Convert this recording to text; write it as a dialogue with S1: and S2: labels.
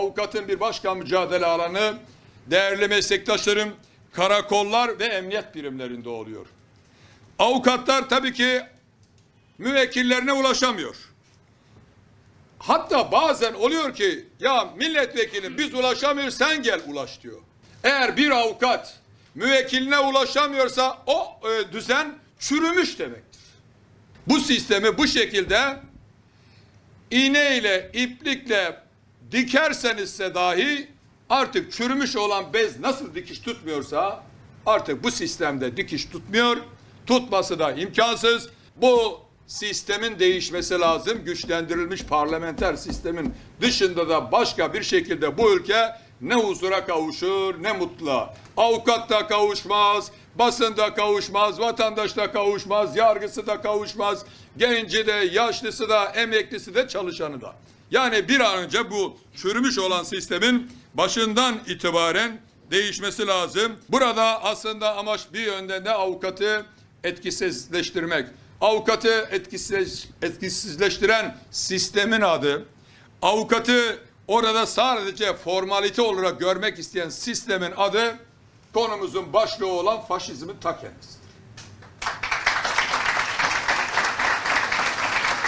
S1: avukatın bir başka mücadele alanı değerli meslektaşlarım karakollar ve emniyet birimlerinde oluyor. Avukatlar tabii ki müvekkillerine ulaşamıyor. Hatta bazen oluyor ki ya milletvekili biz ulaşamıyoruz sen gel ulaş diyor. Eğer bir avukat müvekkiline ulaşamıyorsa o e, düzen çürümüş demektir. Bu sistemi bu şekilde iğneyle, iplikle dikersenizse dahi artık çürümüş olan bez nasıl dikiş tutmuyorsa artık bu sistemde dikiş tutmuyor. Tutması da imkansız. Bu sistemin değişmesi lazım. Güçlendirilmiş parlamenter sistemin dışında da başka bir şekilde bu ülke ne huzura kavuşur ne mutluğa. Avukat da kavuşmaz, basın da kavuşmaz, vatandaş da kavuşmaz, yargısı da kavuşmaz, genci de, yaşlısı da, emeklisi de, çalışanı da. Yani bir an önce bu çürümüş olan sistemin başından itibaren değişmesi lazım. Burada aslında amaç bir yönde de avukatı etkisizleştirmek. Avukatı etkisiz, etkisizleştiren sistemin adı, avukatı orada sadece formalite olarak görmek isteyen sistemin adı konumuzun başlığı olan faşizmin ta kendisi.